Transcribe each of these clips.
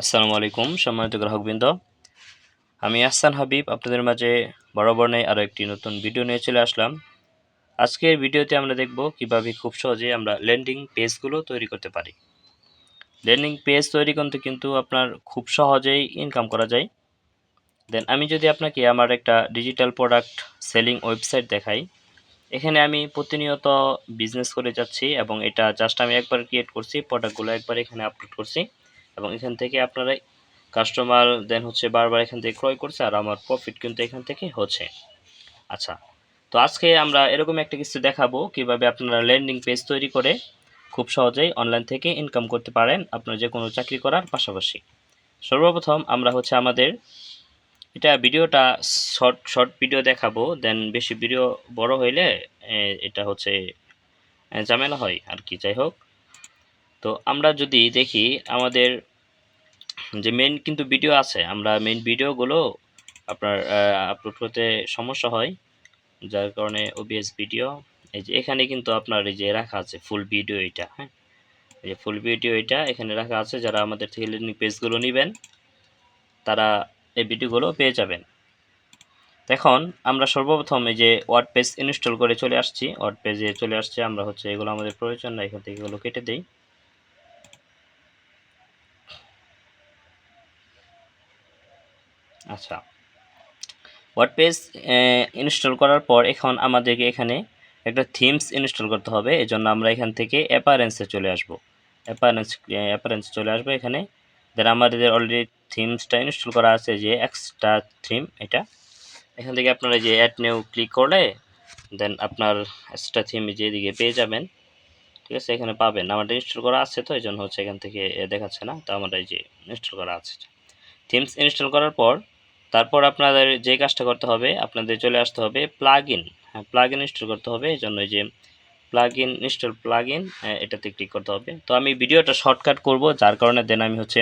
আসসালামু আলাইকুম, সম্মানিত গ্রাহকবৃন্দ। আমি আহসান হাবিব, আপনাদের মাঝে বরাবর নেই আরও একটি নতুন ভিডিও নিয়ে চলে আসলাম। আজকের ভিডিওতে আমরা দেখব কীভাবে খুব সহজে আমরা ল্যান্ডিং পেজগুলো তৈরি করতে পারি। ল্যান্ডিং পেজ তৈরি করতে কিন্তু আপনার খুব সহজেই ইনকাম করা যায়। দেন আমি যদি আপনাকে আমার একটা ডিজিটাল প্রোডাক্ট সেলিং ওয়েবসাইট দেখাই, এখানে আমি প্রতিনিয়ত বিজনেস করে যাচ্ছি এবং এটা জাস্ট আমি একবার ক্রিয়েট করছি প্রোডাক্টগুলো একবার এখানে আপলোড করছি। এবং এখান থেকে আপনারা কাস্টমার দেন হচ্ছে বারবার এখান থেকে ক্রয় করছে আর আমার প্রফিট কিন্তু এখান থেকে হচ্ছে। আচ্ছা তো আজকে আমরা এরকম একটা কিছু দেখাবো কীভাবে আপনারা ল্যান্ডিং পেজ তৈরি করে খুব সহজেই অনলাইন থেকে ইনকাম করতে পারেন আপনার যে কোনো চাকরি করার পাশাপাশি। সর্বপ্রথম আমরা হচ্ছে আমাদের এটা ভিডিওটা শর্ট শর্ট ভিডিও দেখাবো দেন বেশি ভিডিও বড় হইলে এটা হচ্ছে ঝামেলা হয় আর কি, যাই হোক। তো আমরা যদি দেখি আমাদের যে মেন কিন্তু ভিডিও আছে। আমরা মেন ভিডিওগুলো আপনার আপলোড করতে সমস্যা হয়। যার কারণে ওবিএস ভিডিও এই যে এখানে কিন্তু আপনার এই যে রাখা আছে ফুল ভিডিও এটা হ্যাঁ? এই যে ফুল ভিডিও এটা এখানে রাখা আছে। যারা আমাদের থেকে লিঙ্ক পেজগুলো নেবেন, তারা এই ভিডিওগুলো পেয়ে যাবেন। এখন আমরা সর্বপ্রথম এই যে ওয়ার্ড পেজ ইনস্টল করে চলে আসছি। ওয়ার্ড পেজে চলে আসছে। আমরা হচ্ছে এগুলো আমাদের প্রয়োজন না এখান থেকে এগুলো কেটে দিই। আচ্ছা। ওয়ার্ড পেজ ইনস্টল করার পর এখন আমাদেরকে এখানে একটা থিমস ইনস্টল করতে হবে। এই জন্য আমরা এখান থেকে অ্যাপারেন্সে চলে আসব। অ্যাপারেন্স অ্যাপারেন্সে চলে আসব এখানে। দেন আমাদের অলরেডি থিমসটা ইনস্টল করা আছে যে এক্সট্রা থিম এটা। এখান থেকে আপনারা যে অ্যাড নিউ ক্লিক করলে দেন আপনার এক্সট্রা থিম যেদিকে পেয়ে যাবেন, ঠিক আছে, এখানে পাবেন। আমাদের ইনস্টল করা আছে তো এই জন্য হচ্ছে এখান থেকে দেখাচ্ছে না। তো আমাদের এই যে ইনস্টল করা আছে। থিমস ইনস্টল করার পর তারপর আপনাদের যে কাজটা করতে হবে, আপনাদের চলে আসতে হবে প্লাগ ইন হ্যাঁ প্লাগ ইন ইনস্টল করতে হবে, এই জন্য যে plug in install plug in এটাতে ক্লিক করতে হবে। তো আমি ভিডিওটা শর্টকাট করব, যার কারণে দেন আমি হচ্ছে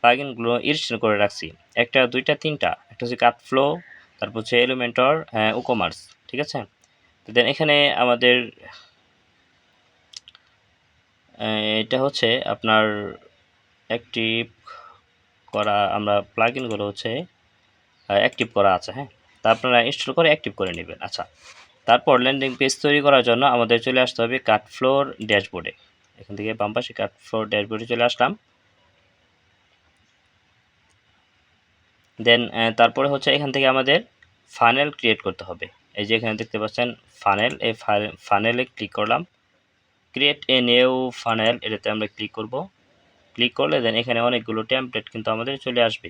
প্লাগ ইনগুলো ইনস্টল করে রাখছি। একটা, দুইটা, তিনটা, একটা হচ্ছে কাট ফ্লো তারপর হচ্ছে এলিমেন্টর হ্যাঁ উকমার্স ঠিক আছে? তো দেন এখানে আমাদের এটা হচ্ছে আপনার অ্যাক্টিভ করা আমরা প্লাগ ইনগুলো হচ্ছে অ্যাক্টিভ করা আছে হ্যাঁ? তা আপনারা ইনস্টল করে অ্যাক্টিভ করে নেবেন। আচ্ছা তারপর ল্যান্ডিং পেজ তৈরি করার জন্য আমাদের চলে আসতে হবে কাট ফ্লোর ড্যাশবোর্ডে এখান থেকে বাম পাশে কাট ফ্লোর ড্যাশবোর্ডে চলে আসলাম। দেন তারপরে হচ্ছে এখান থেকে আমাদের ফানেল ক্রিয়েট করতে হবে। এই যে এখানে দেখতে পাচ্ছেন ফানেল এই ফানেলে ক্লিক করলাম। ক্রিয়েট এ নিউ ফানেল এটাতে আমরা ক্লিক করব। ক্লিক করলে দেন এখানে অনেকগুলো ট্যাম্পলেট কিন্তু আমাদের চলে আসবে।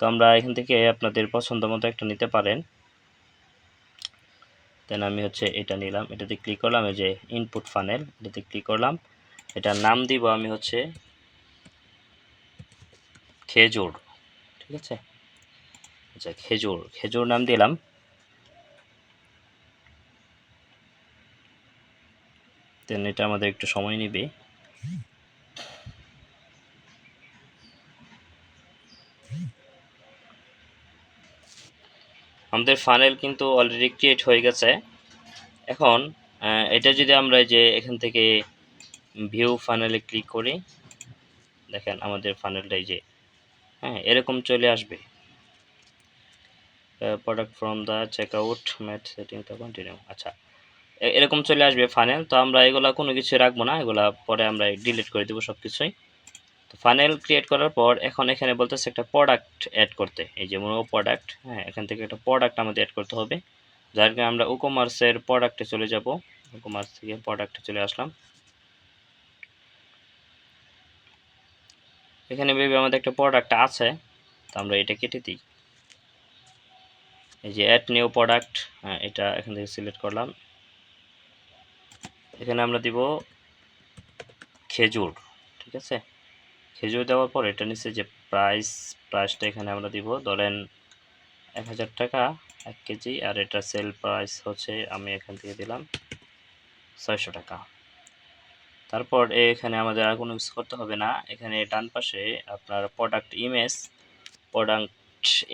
তো আমরা এখান থেকে আপনাদের পছন্দ মতো একটা নিতে পারেন। দেন আমি হচ্ছে এটা নিলাম। এটাতে ক্লিক করলাম, এই যে ইনপুট ফানেল এটাতে ক্লিক করলাম। এটার নাম দিব আমি হচ্ছে খেজুর, ঠিক আছে? আচ্ছা খেজুর খেজুর নাম দিলাম। দেন এটা আমাদের একটু সময় নেবে। আমাদের ফানেল কিন্তু অলরেডি ক্রিয়েট হয়ে গেছে। এখন এটা যদি আমরা যে এখান থেকে ভিউ ফানেলে ক্লিক করি, দেখেন আমাদের ফানেলটাই যে হ্যাঁ এরকম চলে আসবে। Product from the check out mat setting তো কন্টিনিউ আচ্ছা এরকম চলে আসবে ফানেল তো আমরা এগুলা কোনো কিছু রাখব না, এগুলা পরে আমরা ডিলিট করে দেবো সব কিছুই তো ফানেল ক্রিয়েট করার পর এখন এখানে বলতেছে একটা প্রোডাক্ট অ্যাড করতে। এই যেমন ও প্রোডাক্ট হ্যাঁ এখান থেকে একটা প্রোডাক্ট আমাদের অ্যাড করতে হবে। যার কারণে আমরা উকমার্সের প্রোডাক্টে চলে যাব। উকমার্স থেকে প্রোডাক্টে চলে আসলাম। এখানে ভেবে আমাদের একটা প্রোডাক্ট আছে, তো আমরা এটা কেটে দিই। এই যে অ্যাড নিউ প্রোডাক্ট হ্যাঁ এটা এখান থেকে সিলেক্ট করলাম। এখানে আমরা দিব খেজুর, ঠিক আছে? খেজুর দেওয়ার পর এটা নিচে যে প্রাইস প্রাইসটা এখানে আমরা দিব, ধরেন এক হাজার টাকা, এক কেজি, আর এটা সেল প্রাইস হচ্ছে, আমি এখান থেকে দিলাম ছয়শো টাকা। তারপর এখানে আমাদের আর কোনো কিছু করতে হবে না। এখানে ডান পাশে আপনার প্রোডাক্ট ইমেজ প্রোডাক্ট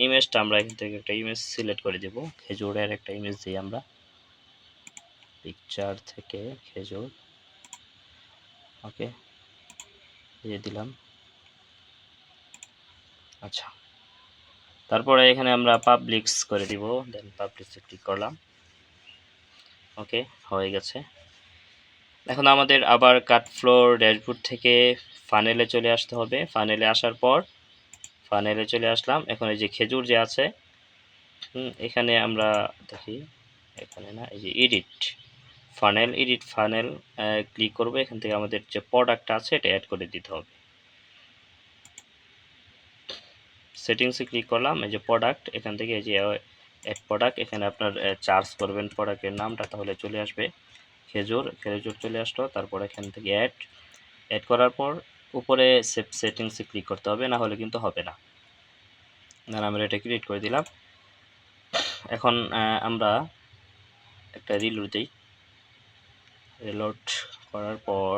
ইমেজটা আমরা এখান থেকে একটা ইমেজ সিলেক্ট করে দেব। খেজুরের একটা ইমেজ দিই আমরা। পিকচার থেকে খেজুর। ওকে দিয়ে দিলাম। আচ্ছা। তারপরে এখানে আমরা পাবলিক্স করে দিব দেন পাবলিক্সে ক্লিক করলাম। ওকে হয়ে গেছে। এখন আমাদের আবার কাট ফ্লোর ড্যাশবোর্ড থেকে ফানেলে চলে আসতে হবে। ফানেলে আসার পর ফানেলে চলে আসলাম। এখন এই যে খেজুর যে আছে এখানে আমরা দেখি, এখানে না, এই যে edit funnel edit funnel click করব। এখান থেকে আমাদের যে প্রোডাক্ট আছে, এটা অ্যাড করে দিতে হবে। সেটিংসে ক্লিক করলাম, এই যে প্রোডাক্ট এখান থেকে এই যে অ্যাড প্রোডাক্ট এখানে আপনার চার্জ করবেন প্রোডাক্টের নামটা, তাহলে চলে আসবে খেজুর খেজুর চলে আসলো, তারপর এখান থেকে অ্যাড অ্যাড করার পর উপরে সেভ সেটিংসে ক্লিক করতে হবে, না হলে কিন্তু হবে না। না আমরা এটা ক্রিয়েট করে দিলাম। এখন আমরা একটা রিলোড দিই। রিলোড করার পর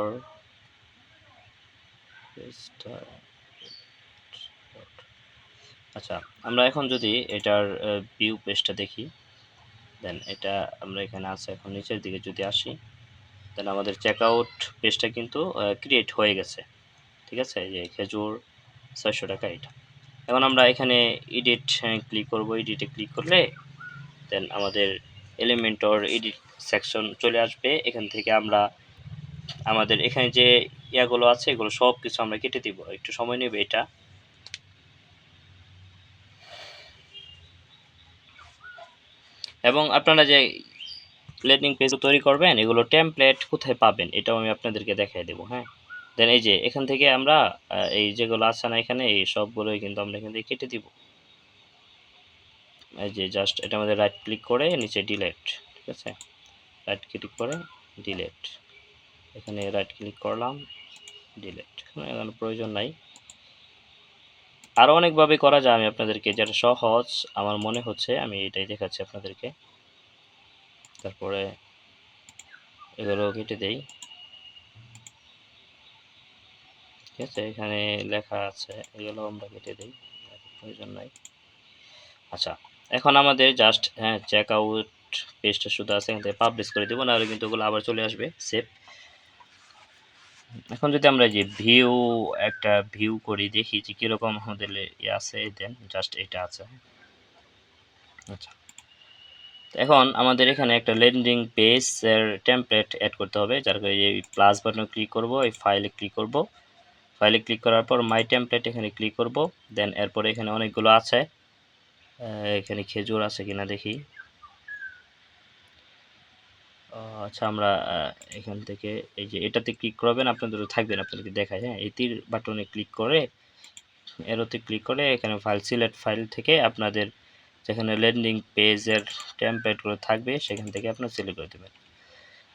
আচ্ছা আমরা এখন যদি এটার ভিউ পেজটা দেখি দেন এটা আমরা এখানে আছে, এখন নিচের দিকে যদি আসি দেন আমাদের চেকআউট পেজটা কিন্তু ক্রিয়েট হয়ে গেছে, ঠিক আছে? যে খেজুর ছয়শো টাকা এটা। এখন আমরা এখানে এডিট ক্লিক করব এডিটে ক্লিক করলে দেন আমাদের এলিমেন্টর এডিট সেকশন চলে আসবে। এখান থেকে আমরা, আমাদের এখানে যে ইয়াগুলো আছে, এগুলো সব কিছু আমরা কেটে দিব। একটু সময় নেবে এটা। এবং আপনারা যে ল্যান্ডিং পেজ তৈরি করবেন, এগুলো টেমপ্লেট কোথায় পাবেন, এটাও আমি আপনাদেরকে দেখাই দেবো হ্যাঁ? দেন এই যে, এখান থেকে আমরা এই যেগুলো আছে না এখানে, এই সবগুলোই কিন্তু আমরা এখান থেকে কেটে দিব। এই যে জাস্ট এটা আমাদের রাইট ক্লিক করে, নিচে ডিলেট ঠিক আছে? রাইট ক্লিক করে ডিলেট এখানে রাইট ক্লিক করলাম ডিলেট এখানে প্রয়োজন নাই। আরও অনেকভাবে করা যায় আমি আপনাদেরকে, যেটা সহজ আমার মনে হচ্ছে, আমি এটাই দেখাচ্ছি আপনাদেরকে। তারপরে এগুলো কেটে দেই। ঠিক আছে, এখানে লেখা আছে, এগুলো আমরা কেটে দিই, প্রয়োজন নাই। আচ্ছা এখন আমাদের জাস্ট হ্যাঁ চেক আউট পেজটা শুধু আছে, এখান থেকে পাবলিশ করে দেবো না নাহলে কিন্তু ওগুলো আবার চলে আসবে সেভ এখন যদি আমরা যে ভিউ একটা ভিউ করি, দেখি যে কীরকম আমাদের আছে দেন জাস্ট এটা আছে। আচ্ছা। এখন আমাদের এখানে একটা ল্যান্ডিং পেজ এর টেমপ্লেট অ্যাড করতে হবে, যার কারণে এই প্লাস বাটনে ক্লিক করব, এই ফাইলে ক্লিক করব। ফাইলে ক্লিক করার পর মাই টেমপ্লেট এখানে ক্লিক করব দেন এরপরে এখানে অনেকগুলো আছে। এখানে খেজুর আছে কিনা দেখি। আচ্ছা আমরা এখান থেকে এই যে এটাতে ক্লিক করবেন, আপনাদের থাকবেন আপনাদেরকে দেখায় হ্যাঁ? এই তীর বাটনে ক্লিক করে এরোতে ক্লিক করে এখানে ফাইল সিলেক্ট ফাইল থেকে আপনাদের যেখানে ল্যান্ডিং পেজের টেমপ্লেটগুলো থাকবে, সেখান থেকে আপনার সিলেক্ট করে দেবেন।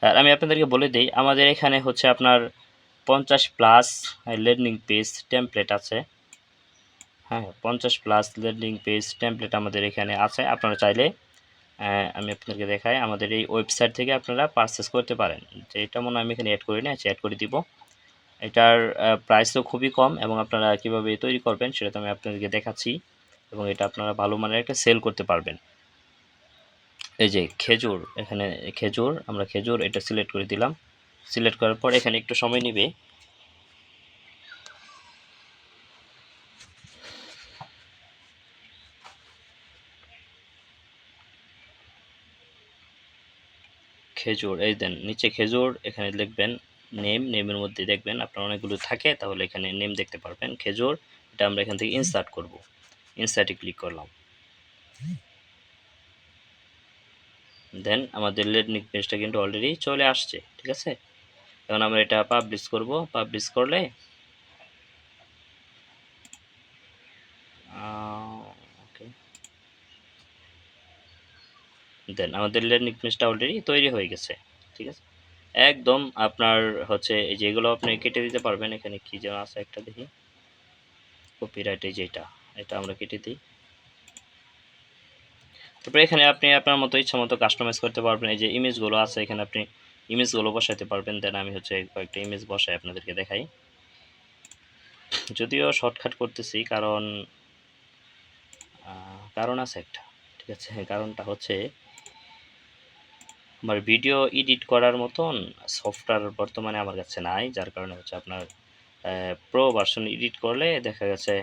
আর আমি আপনাদেরকে বলে দিই, আমাদের এখানে হচ্ছে আপনার পঞ্চাশ প্লাস ল্যান্ডিং পেজ টেমপ্লেট আছে। হ্যাঁ পঞ্চাশ প্লাস ল্যান্ডিং পেজ টেমপ্লেট আমাদের এখানে আছে, আপনারা চাইলে আমি আপনাকে দেখাই। আমাদের এই ওয়েবসাইট থেকে আপনারা পারচেস করতে পারেন। যে এটা মনে আমি এখানে অ্যাড করি না অ্যাড করে দিব। এটার প্রাইস তো খুবই কম এবং আপনারা কীভাবে তৈরি করবেন সেটা তো আমি আপনাদেরকে দেখাচ্ছি এবং এটা আপনারা ভালো মানের একটা সেল করতে পারবেন। এই যে খেজুর, এখানে খেজুর, আমরা খেজুর এটা সিলেক্ট করে দিলাম। সিলেক্ট করার পর এখানে একটু সময় নেবে। খেজুর, এই দেন নিচে খেজুর, এখানে লিখবেন নেম, নেমের মধ্যে দেখবেন আপনার অনেকগুলো থাকে, তাহলে এখানে নেম দেখতে পারবেন, খেজুর, এটা আমরা এখান থেকে ইনসার্ট করব। ইনসার্টে ক্লিক করলাম। দেন আমাদের লেটনিক পেজটা কিন্তু অলরেডি চলে আসছে, ঠিক আছে? এখন আমরা এটা পাবলিশ করব পাবলিশ করলে ওকে দেন, আমাদের লেটনিক পেজটা অলরেডি তৈরি হয়ে গেছে, ঠিক আছে? একদম আপনার হচ্ছে এই যেগুলো আপনি কেটে দিতে পারবেন, এখানে কি যেন আছে একটা দেখি। কপিরাইট এই যেটা, এটা আমরা কেটে দিই। তারপরে এখানে আপনি আপনার মতো ইচ্ছা মতো কাস্টমাইজ করতে পারবেন, এই যে ইমেজগুলো আছে, এখানে আপনি ইমেজগুলো বসাতে পারবেন। দেন আমি হচ্ছে কয়েকটা ইমেজ বসাই আপনাদেরকে দেখাই। যদিও শর্টকাট করতেছি, কারণ কারণ আছে একটা, ঠিক আছে? কারণটা হচ্ছে আমার ভিডিও এডিট করার মতন সফটওয়্যার বর্তমানে আমার কাছে নাই, যার কারণে হচ্ছে আপনার প্রো ভার্সন এডিট করলে দেখা গেছে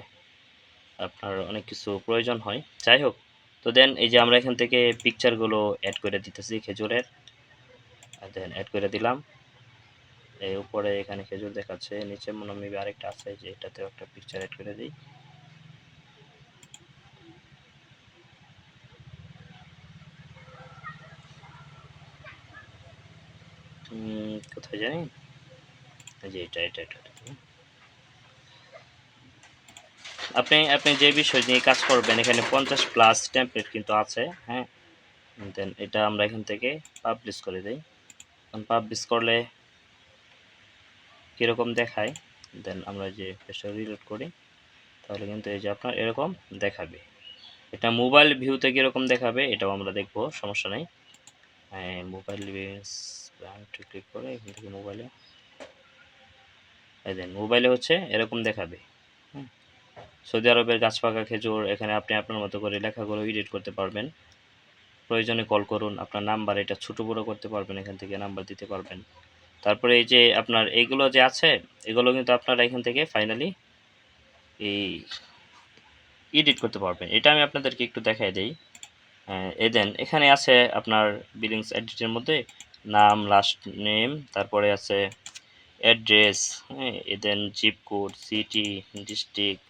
আপনার অনেক কিছু প্রয়োজন হয়। যাই হোক, তো দেন এই যে আমরা এখান থেকে পিকচারগুলো অ্যাড করে দিতেছি খেজুরের। দেন অ্যাড করে দিলাম। এই উপরে এখানে খেজুর দেখাচ্ছে, নিচে মনে মেবি আরেকটা আছে যে এটাতেও একটা পিকচার অ্যাড করে দিই। কোথায় জানি? যে এটা এটা এটা আপনি আপনি যে বিষয় নিয়ে কাজ করবেন, এখানে পঞ্চাশ প্লাস টেমপ্লেট কিন্তু আছে হ্যাঁ? দেন এটা আমরা এখান থেকে পাবলিশ করে দিই। পাবলিশ করলে কীরকম দেখায়? দেন আমরা যে পেজটা রিলোড করি, তাহলে কিন্তু এই যে আপনার এরকম দেখাবে। এটা মোবাইল ভিউতে কীরকম দেখাবে, এটাও আমরা দেখব, সমস্যা নেই। মোবাইল ক্লিক করে এখান থেকে মোবাইলে এই দেন মোবাইলে হচ্ছে এরকম দেখাবে। সৌদি আরবের গাছ পাকা খেজুর, এখানে আপনি আপনার মতো করে লেখাগুলো এডিট করতে পারবেন। প্রয়োজনে কল করুন, আপনার নাম্বার এটা ছোটো বড়ো করতে পারবেন, এখান থেকে নাম্বার দিতে পারবেন। তারপরে এই যে আপনার এইগুলো যে আছে, এগুলো কিন্তু আপনারা এখান থেকে ফাইনালি এই এডিট করতে পারবেন। এটা আমি আপনাদেরকে একটু দেখাই দিই। এ দেন, এখানে আছে আপনার বিলিংস এডিটের মধ্যে নাম লাস্ট নেম তারপরে আছে অ্যাড্রেস হ্যাঁ then zip code city district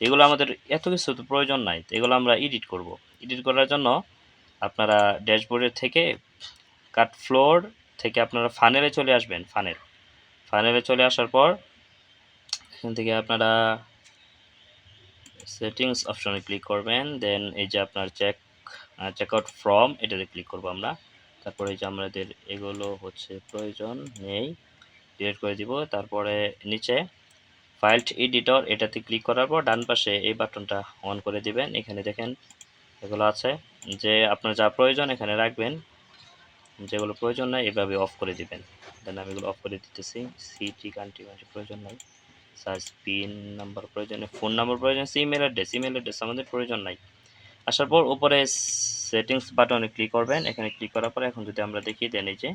এগুলো আমাদের এত কিছু তো প্রয়োজন নাই এগুলো আমরা এডিট করব। এডিট করার জন্য আপনারা ড্যাশবোর্ডের থেকে কাট ফ্লোর থেকে আপনারা ফানেলে চলে আসবেন ফানেল ফানেলে চলে আসার পর এখান থেকে আপনারা সেটিংস অপশনে ক্লিক করবেন দেন এই যে আপনার চেক চেক আউট ফ্রম এটাতে ক্লিক করব আমরা। তারপরে যে আমাদের এগুলো হচ্ছে প্রয়োজন, নেই ডিলিট করে দিব। তারপরে নিচে ফাইল এডিটর এটাতে ক্লিক করার পর ডান পাশে এই বাটনটা অন করে দিবেন। এখানে দেখেন এগুলো আছে যে আপনার যা প্রয়োজন এখানে রাখবেন। যেগুলো প্রয়োজন নাই, এভাবে অফ করে দিবেন। দেন আমি এগুলো অফ করে দিতেছি। সিটি কান্ট্রি কান্ট্রি প্রয়োজন নাই সার্চ পিন নাম্বার প্রয়োজন ফোন নাম্বার প্রয়োজন ইমেল অ্যাড্রেস ইমেল অ্যাড্রেস আমাদের প্রয়োজন নাই। আসার পর উপরে সেটিংস বাটনে ক্লিক করবেন। এখানে ক্লিক করার পরে এখন যদি আমরা দেখি দেন এই যে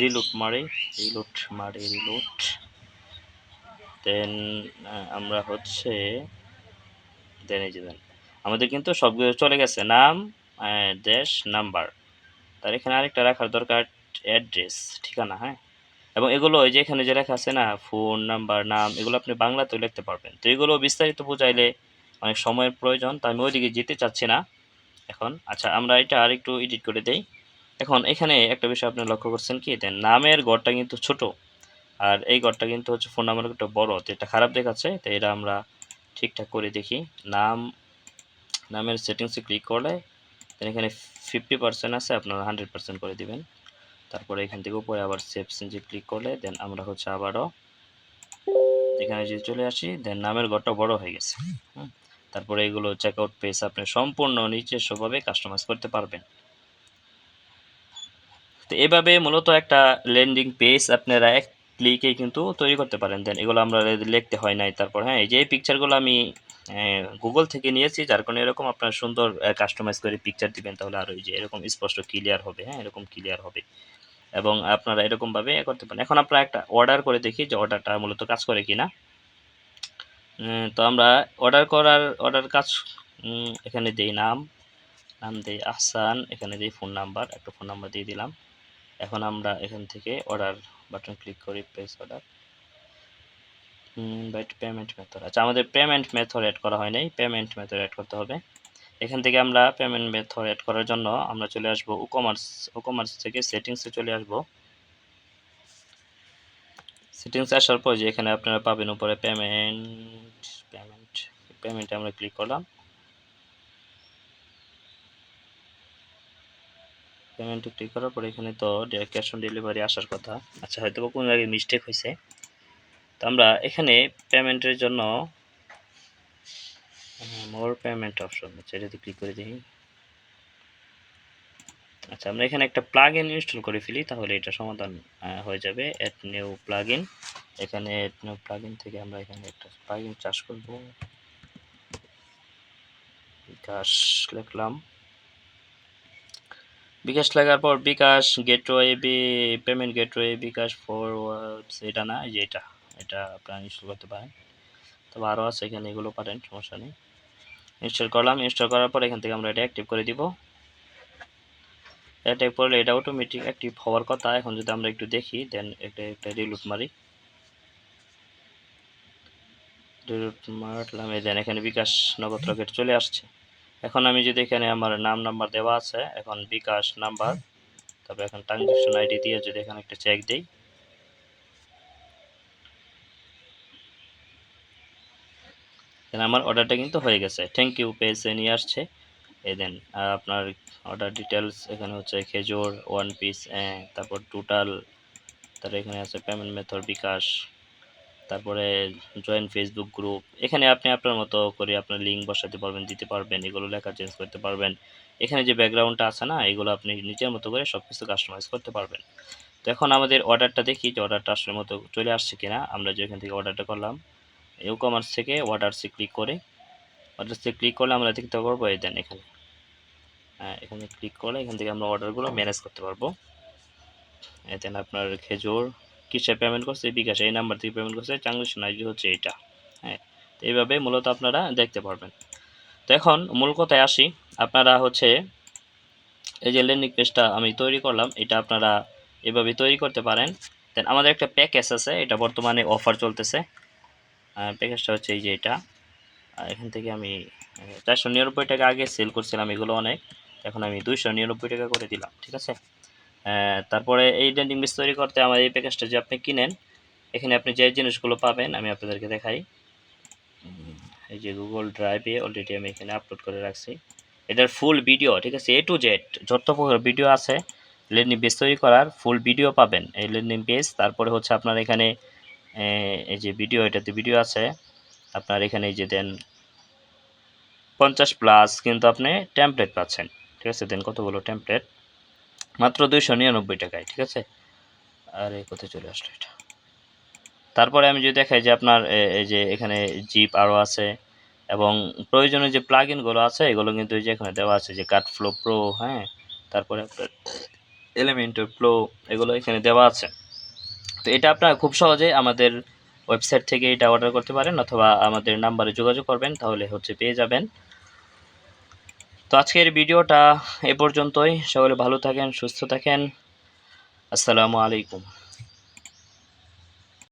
রিলুট মারে রিলুট মারে রিলুট দেন আমরা হচ্ছে দেন এই যে দেন আমাদের কিন্তু সবগুলো চলে গেছে। নাম দেশ নাম্বার তার এখানে আরেকটা রাখার দরকার অ্যাড্রেস ঠিকানা হ্যাঁ? এবং এগুলো ওই যে এখানে যে লেখা আছে না ফোন নাম্বার নাম, এগুলো আপনি বাংলাতেও লিখতে পারবেন। তো এগুলো বিস্তারিত বোঝাইলে অনেক সময়ের প্রয়োজন। তো আমি ওইদিকে যেতে চাচ্ছি না। এখন। আচ্ছা আমরা এটা আর একটু এডিট করে দেই। এখন এখানে একটা বিষয় আপনি লক্ষ্য করছেন কি? দেন, নামের গড়টা কিন্তু ছোট। আর এই গড়টা কিন্তু হচ্ছে ফোন নাম্বার একটু বড়। তো এটা খারাপ দেখাচ্ছে। তো এটা আমরা ঠিকঠাক করে দেখি। নাম, নামের সেটিংসে ক্লিক করলে এখানে ফিফটি পার্সেন্ট আছে, আপনারা হান্ড্রেড পার্সেন্ট করে দিবেন। তারপরে এখান থেকে উপরে আবার সেভ সেঞ্জে ক্লিক করলে দেন আমরা হচ্ছে আবারও এখানে যদি চলে আসি দেন নামের গড়টা বড় হয়ে গেছে। তারপরে এগুলো চেকআউট পেজ আপনি সম্পূর্ণ নিজস্বভাবে কাস্টমাইজ করতে পারবেন। তো এভাবে মূলত একটা ল্যান্ডিং পেজ আপনারা এক ক্লিকেই কিন্তু তৈরি করতে পারেন। দেন এগুলো আমরা লিখতে হয় নাই, তারপর হ্যাঁ এই যে পিকচারগুলো আমি গুগল থেকে নিয়েছি, যার কারণে এরকম আপনার সুন্দর কাস্টমাইজ করে পিকচার দিবেন, তাহলে আর ওই যে এরকম স্পষ্ট ক্লিয়ার হবে হ্যাঁ এরকম ক্লিয়ার হবে। এবং আপনারা এরকমভাবে করতে পারেন। এখন আপনারা একটা অর্ডার করে দেখি যে অর্ডারটা মূলত কাজ করে কি না তো আমরা অর্ডার করার অর্ডার কাজ এখানে দিই নাম নাম দিই আহসান, এখানে দিই ফোন নাম্বার একটা ফোন নাম্বার দিয়ে দিলাম। এখন আমরা এখান থেকে অর্ডার বাটন ক্লিক করি প্লেস অর্ডার বাইট পেমেন্ট মেথড আচ্ছা আমাদের পেমেন্ট মেথড অ্যাড করা হয় নাই পেমেন্ট মেথড অ্যাড করতে হবে। এখান থেকে আমরা পেমেন্ট মেথড অ্যাড করার জন্য আমরা চলে আসব উকমার্স উকমার্স থেকে সেটিংসে চলে আসব। সেটিংসে আসার পর যে এখানে আপনারা পাবেন উপরে পেমেন্ট পেমেন্ট পেমেন্টে আমরা ক্লিক করলাম। পেমেন্টে ক্লিক করার পর এখানে তো ক্যাশ অন ডেলিভারি আসার কথা। আচ্ছা হয়তো কোনো আগে মিস্টেক হয়েছে। তো আমরা এখানে পেমেন্টের জন্য মোর পেমেন্ট অপশন আচ্ছা এটাতে ক্লিক করে দিই। আচ্ছা আমরা এখানে একটা প্লাগ ইন ইনস্টল করে ফেলি, তাহলে এটা সমাধান হয়ে যাবে এট নিউ প্লাগ ইন এখানে এট নিউ প্লাগ ইন থেকে আমরা এখানে একটা প্লাগ ইন চাষ করব। বিকাশ লিখলাম। বিকাশ লাগার পর bKash gateway B payment gateway bKash forwards এটা না যে এটা এটা আপনারা ইনস্টল করতে পারেন। তবে আরও আছে এখানে, এগুলো পারেন, সমস্যা নেই। ইনস্টল করলাম ইনস্টল করার পর এখান থেকে আমরা এটা অ্যাক্টিভ করে দিব। অ্যাক্টিভ করলে এটা অটোমেটিক অ্যাক্টিভ হওয়ার কথা। এখন যদি আমরা একটু দেখি দেন একটা একটা রিলুট মারি। রিলুট মারলাম দেন এখানে বিকাশ নগদ রকেট চলে আসছে। এখন আমি যদি এখানে আমার নাম নাম্বার দেওয়া আছে, এখন বিকাশ নাম্বার তবে এখন ট্রানজ্যাকশন আইডি দিয়ে যদি এখানে একটা চেক দিই। আমার অর্ডারটা কিন্তু হয়ে গেছে। থ্যাংক ইউ পেজে নিয়ে আসছে। এই দেন আপনার অর্ডার ডিটেলস এখানে হচ্ছে খেজুর ওয়ান পিস তারপর টোটাল তারপর এখানে আছে পেমেন্ট মেথড বিকাশ, তারপরে জয়েন ফেসবুক গ্রুপ এখানে আপনি আপনার মতো করে আপনার লিঙ্ক বসাতে পারবেন, দিতে পারবেন, এগুলো লেখা চেঞ্জ করতে পারবেন। এখানে যে ব্যাকগ্রাউন্ডটা আছে না, এগুলো আপনি নিজের মতো করে সব কিছু কাস্টমাইজ করতে পারবেন। তো এখন আমাদের অর্ডারটা দেখি যে অর্ডারটা আসলে মতো চলে আসছে কিনা। আমরা যে এখান থেকে অর্ডারটা করলাম ইউ কমার্স থেকে অর্ডারসে ক্লিক করে অর্ডারসে ক্লিক করলে আমরা দেখতে পারব, এই দেন এখানে। হ্যাঁ এখানে ক্লিক করলে এখান থেকে আমরা অর্ডারগুলো ম্যানেজ করতে পারব। দেন আপনার খেজুর কিসে পেমেন্ট করছে? বিকাশে, এই নাম্বার থেকে পেমেন্ট করছে ট্রানজেকশন আইডি হচ্ছে এইটা। হ্যাঁ তো এইভাবে মূলত আপনারা দেখতে পারবেন। তো এখন মূল কথায় আসি, আপনারা হচ্ছে এই যে ল্যান্ডিং পেজটা আমি তৈরি করলাম, এটা আপনারা এভাবে তৈরি করতে পারেন। দেন আমাদের একটা প্যাকেজ আছে, এটা বর্তমানে অফার চলতেছে। প্যাকেজটা হচ্ছে এই যে এটা। এখান থেকে আমি চারশো নিরানব্বই টাকা আগে সেল করছিলাম এগুলো অনেক। এখন আমি দুইশো নিরানব্বই টাকা করে দিলাম, ঠিক আছে? তারপরে এই ল্যান্ডিং পেজ তৈরি করতে আমার এই প্যাকেজটা যে আপনি কিনেন, এখানে আপনি যে জিনিসগুলো পাবেন, আমি আপনাদেরকে দেখাই। এই যে গুগল ড্রাইভে অলরেডি আমি এখানে আপলোড করে রাখছি। এটার ফুল ভিডিও ঠিক আছে? এ টু জেড যত প্রকার ভিডিও আছে ল্যান্ডিং পেজ তৈরি করার ফুল ভিডিও পাবেন। এই ল্যান্ডিং পেজ তারপরে হচ্ছে আপনার এখানে এই যে ভিডিও এটাতে ভিডিও আছে। আপনার এখানে যে দেন পঞ্চাশ প্লাস কিন্তু আপনি টেমপ্লেট পাচ্ছেন। ঠিক আছে, দেন কতগুলো টেমপ্লেট মাত্র দুইশো নিরানব্বই টাকায়, ঠিক আছে? আর এই কোথায় চলে আসলো এটা। তারপরে আমি যদি দেখাই যে আপনার এই যে এখানে জিপ আরও আছে, এবং প্রয়োজনীয় যে প্লাগ ইনগুলো আছে, এগুলো কিন্তু এই যে এখানে দেওয়া আছে, যে কাট ফ্লো প্রো হ্যাঁ? তারপরে আপনার এলিমেন্টের প্রো এগুলো এখানে দেওয়া আছে। তো এটা আপনারা খুব সহজে আমাদের ওয়েবসাইট থেকে এটা অর্ডার করতে পারেন অথবা আমাদের নাম্বারে যোগাযোগ করবেন, তাহলে হচ্ছে পেয়ে যাবেন। তো আজকের ভিডিওটা এ পর্যন্তই। সকলে ভালো থাকেন, সুস্থ থাকেন। আসসালামু আলাইকুম।